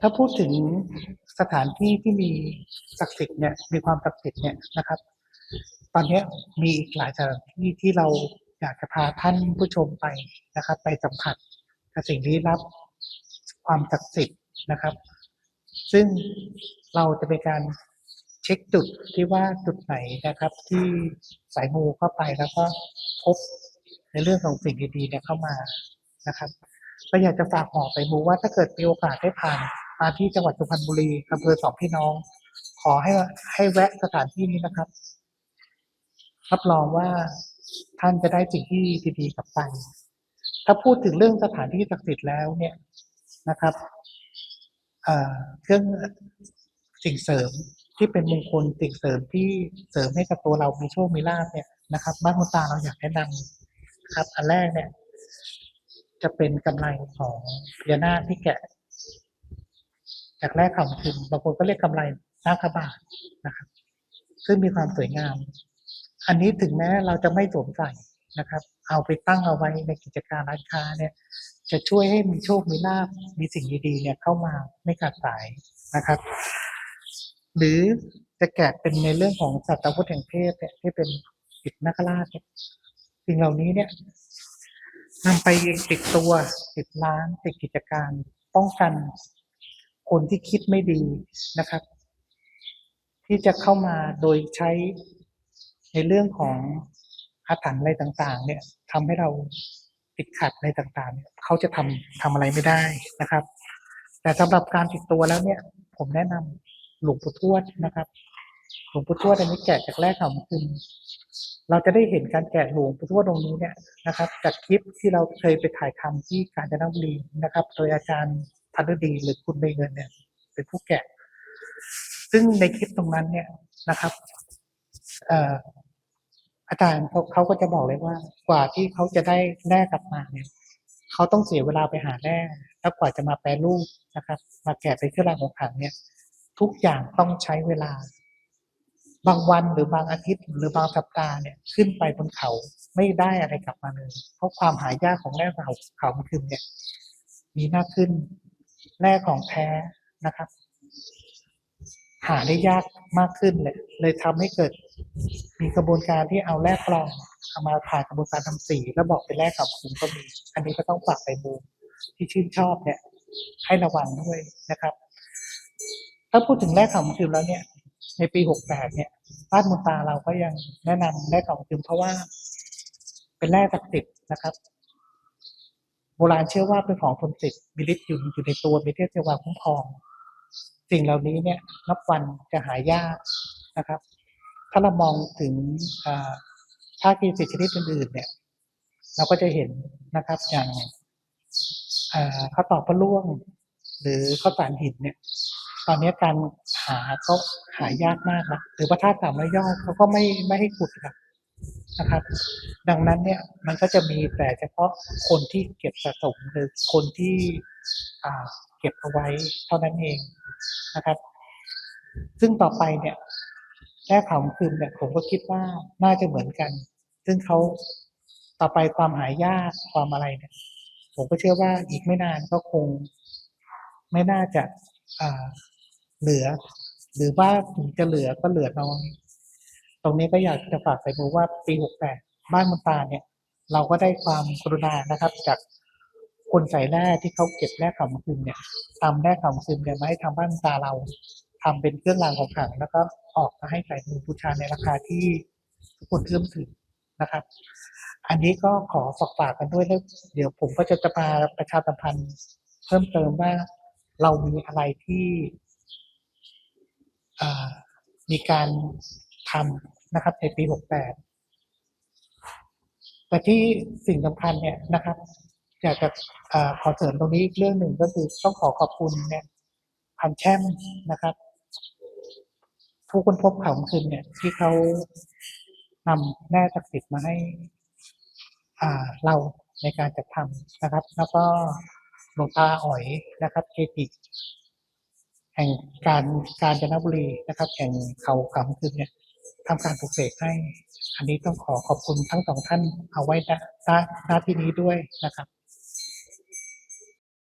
ถ้าพูดถึงสถานที่ที่มีศักดิ์สิทธิ์เนี่ยมีความศักดิ์สิทธิ์เนี่ยนะครับ ตอนนี้มีอีกหลายสถานที่ที่เราอยากจะพาท่านผู้ชมไปนะครับ ไปสัมผัสกับสิ่งลี้ลับความศักดิ์สิทธิ์นะครับ ซึ่ง เราจะเป็นการเช็คจุดที่ว่าจุดไหนนะครับ ที่สายมูเข้าไปแล้วก็พบในเรื่องของสิ่งดีๆเนี่ยเข้ามานะครับก็อยากจะฝากหอไปมูว่าถ้าเกิดมีโอกาสได้ผ่านมาที่จังหวัดสุพรรณบุรีอำเภอสองพี่น้อง ขอให้ให้แวะสถานที่นี้นะครับรับรองว่าท่านจะได้สิ่งที่ดีๆกลับไป ถ้าพูดถึงเรื่องสถานที่ศักดิ์สิทธิ์แล้วเนี่ยนะครับ เอ่อเครื่อง สิ่งเสริมที่เป็นมงคลสิ่งเสริมที่เสริมให้กับตัวเรามีโชคมีลาภเนี่ยนะครับ บ้านคุณตาเราอยากแนะนำครับ อันแรกเนี่ย จะเป็นกำไรของพญานาคที่แกะ จากแรกของคืนบางคนก็เรียกกำไรนาคบาทนะครับ ซึ่งมีความสวยงาม อันนี้ถึงแม้เราจะไม่สวมใส่นะครับ เอาไปตั้งเอาไว้ในกิจการร้านค้าเนี่ย จะช่วยให้มีโชคมีลาภมีสิ่งดีๆเนี่ยเข้ามาไม่ขาดสายนะครับ หรือจะแกะเป็นในเรื่องของสัตว์พุทธแห่งเทพเนี่ยที่เป็นอิฐนาคราชเนี่ยสิ่งเหล่านี้เนี่ยนำไปติดตัวติดร้านติดกิจการป้องกันคนที่คิดไม่ดีนะครับ ที่จะเข้ามาโดยใช้ในเรื่องของอาถรรพ์อะไรต่าง ๆ เนี่ยทำให้เราติดขัดอะไรต่างๆเเขาจะทำทำอะไรไม่ได้นะครับ แต่สำหรับการติดตัวแล้วเนี่ย ผมแนะนำ หลวงปู่ทวดนะครับ หลวงปู่ทวดอันนี้แกะจากแรกของคืนเราจะได้เห็นการแกะหลวงปู่ทวดตรงนี้เนี่ยนะครับ จากคลิปที่เราเคยไปถ่ายทำที่กาญจนบุรีนะครับ โดยอาจารย์พันฤดีหรือคุณเบเงินเนี่ย เป็นผู้แกะ ซึ่งในคลิปตรงนั้นเนี่ยนะครับเอ่ออาจารย์เขาเขาก็จะบอกเลยว่า กว่าที่เขาจะได้แร่กลับมาเนี่ยเขาต้องเสียเวลาไปหาแร่แล้วกว่าจะมาแปรรูปนะครับ มาแกะเป็นเครื่องรางของขลังเนี่ย ทุกอย่างต้องใช้เวลา บางวันหรือบางอาทิตย์หรือบางสัปดาห์เนี่ยขึ้นไปบนเขาไม่ได้อะไรกลับมาเลย เพราะความหายากของแร่เขาเขามันคือเนี่ย มีมากขึ้นแร่ของแท้นะครับ หาได้ยากมากขึ้นเลยเลยทำให้เกิด มีกระบวนการที่เอาแร่ปลอมเอามาผ่านกระบวนการทำสีแล้วบอกเป็นแร่ขาวคุ้มก็มี อันนี้ก็ต้องฝากไปดูที่ชื่นชอบเนี่ย ให้ระวังด้วยนะครับาพูดถึงแร่ขาวคุ้มแล้วเนี่ย ในปีหกแปดเนี่ยบ้านมุนตาเราก็ยังแนะนำแร่ขาวคุ้มเพราะว่า เป็นแร่ศักดิ์สิทธิ์นะครับ โบราณเชื่อว่าเป็นของทนติดมีฤทธิ์อยู่อยู่ในตัวมีเทพเทวาคุ้มครอง สิ่งเหล่านี้เนี่ยนับวันจะหายากนะครับ ถ้าเรามองถึงอ่าภาคกีสิชนิดอื่นๆเนี่ย เราก็จะเห็นนะครับอย่างข้าวตอกพระล่วง หรือข้าวสารหินเนี่ย ตอนนี้การหาก็หายากมากนะหรือพระธาตุสามร้อยอดเขาก็ไม่ไม่ให้ขุดครับนะครับ ดังนั้นเนี่ยมันก็จะมีแต่เฉพาะคนที่เก็บสะสมหรือคนที่เก็บเอาไว้เท่านั้นเองนะครับ ซึ่งต่อไปเนี่ยแร่ขาวคืนเนี่ยผมก็คิดว่าน่าจะเหมือนกัน ซึ่งเขาต่อไปความหายากความอะไรเนี่ย ผมก็เชื่อว่าอีกไม่นานก็คงไม่น่าจะ เหลือ หรือว่าถึงจะเหลือก็เหลือน้อยตรงนี้ก็อยากจะฝากใส่มือว่าปี68บ้านมุนตาเนี่ย เราก็ได้ความกรุณานะครับ จากคนใส่แร่ที่เขาเก็บแร่ขาวคืนเนี่ยทำแร่ขาวคืนเนี่ยมาให้ทางบ้านตาเราทำเป็นเครื่องรางของขลังแล้วก็ออกมาให้ใส่มือบูชาในราคาที่ทุกคนเอื้อมถึงนะครับ อันนี้ก็ขอฝากฝากกันด้วยแล้วเดี๋ยวผมก็จะจะมาประชาสัมพันธ์เพิ่มเติมว่าเรามีอะไรที่ มีการทำนะครับในปี 68 แต่ที่สิ่งสำคัญเนี่ยนะครับอยากจะขอเสริมตรงนี้อีกเรื่องหนึ่งก็คือต้องขอขอบคุณเนี่ยพันแช่มนะครับ ผู้ค้นพบเขาคืนเนี่ย ที่เขานำแร่ศักดิ์สิทธิ์มาให้อ่าเราในการจัดทำนะครับ แล้วก็หลวงตาอ๋อยนะครับเกจิ แห่งการการจนบุรีนะครับ แห่งเขาขำคืนเนี่ยทำการปลุกเสกให้ อันนี้ต้องขอขอบคุณทั้งสองท่านเอาไว้ณณณที่นี้ด้วยนะครับ